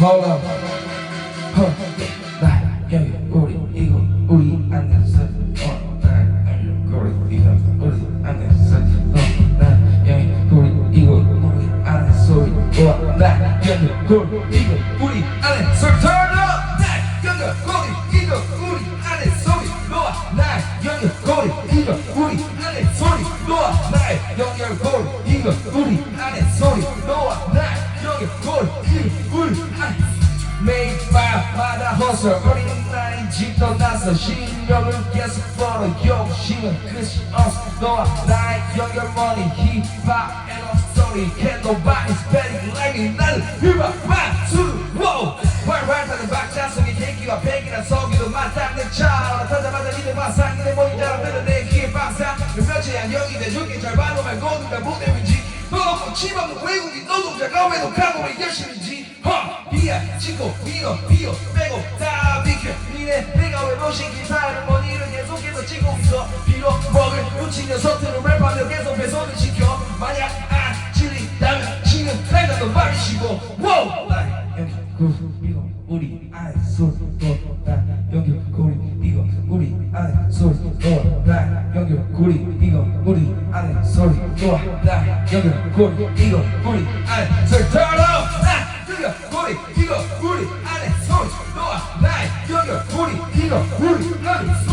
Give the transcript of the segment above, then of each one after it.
hold up! Hold 나 여기 우리 이거 우리 안에서 어나 우리 여기 여기 여기 여기 여기 여기 이거 우리 안에 매일 밤마다 허설 어린 나이 집 떠나서 실력을 계속 벌어 욕심은 끝이 없어. 너와 나의 연결머리 힙합 a story. Can't nobody spell it like me 나는 수루 wow 활활 타는 박자성의 계기와 백이란 서기도 맞닿는 차 타자마자 니네 마상이네. 모임자랑 되는 내 귀에 박사 몇몇이 안녕이 돼 죽기. 잘 봐도 말고 누가 무대 위지 너도 치마도 외국인 너도 자가외도 가고 왜 열심인지. 허 비야 치고 밀어 비어 빼고 다 비켜. 니네 내가 왜 모신 기사를 머니를 계속해서 찍고 있어. 비로 먹을 묻힌 녀석들은 랩하며 계속 배송을 시켜. 만약 안 질린다면 지금 내가 너 말이 쉬고. wow 여기 그 이거 우리 아이 너나 여기 우리 이거 우리 아이 너나 여기 우리 여기 우리 이거 우리 아이 소리 turn up 나 여기 우리 이거 우리 아이 소리 너와 나 여기 우리 이거 우리 아이 소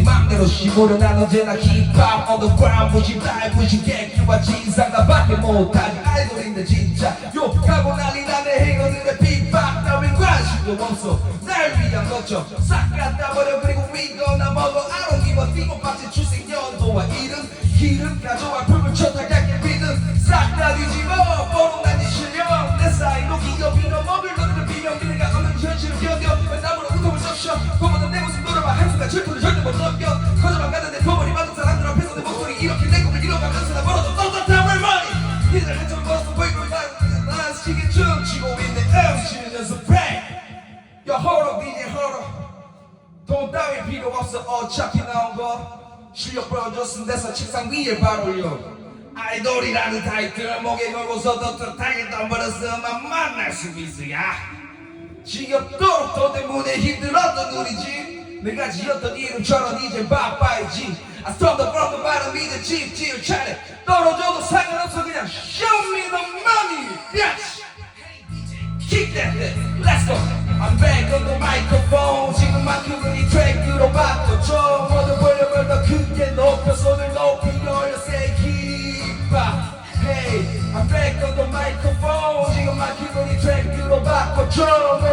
네 맘대로 씹으려 난 언제나 힙합 on the ground 부심 날 부심 객기와 진상. 나밖에 못하지 있는 진짜 욕하고 난리 나네. 행어들의 힙합 따윈 관심도 없어. 날 위한 걱정 싹 갖다 버려. 그리고 믿거나 먹어 I don't give a 뛰고 빡친 출생 연도와 이름 기름 가져와 불을 쳤다게 믿음. 싹다 뒤집어 춤추고 있는 연습해. 야 허러 DJ 허러 돈 따위 필요 없어. 어차피 나온 거. 실력 보여줬으면 돼서 책상 위에 바로 올려. 아이돌이라는 타이틀 목에 걸고서 떳떳하게 덤버렸으면 만날 수 있어야. 지겹도록 너 때문에 힘들었던 우리지. 내가 지었던 이름처럼 이제 바빠야지. I the from the bottom 이제 집 지을 차례. 떨어져도 상관없어 Joe.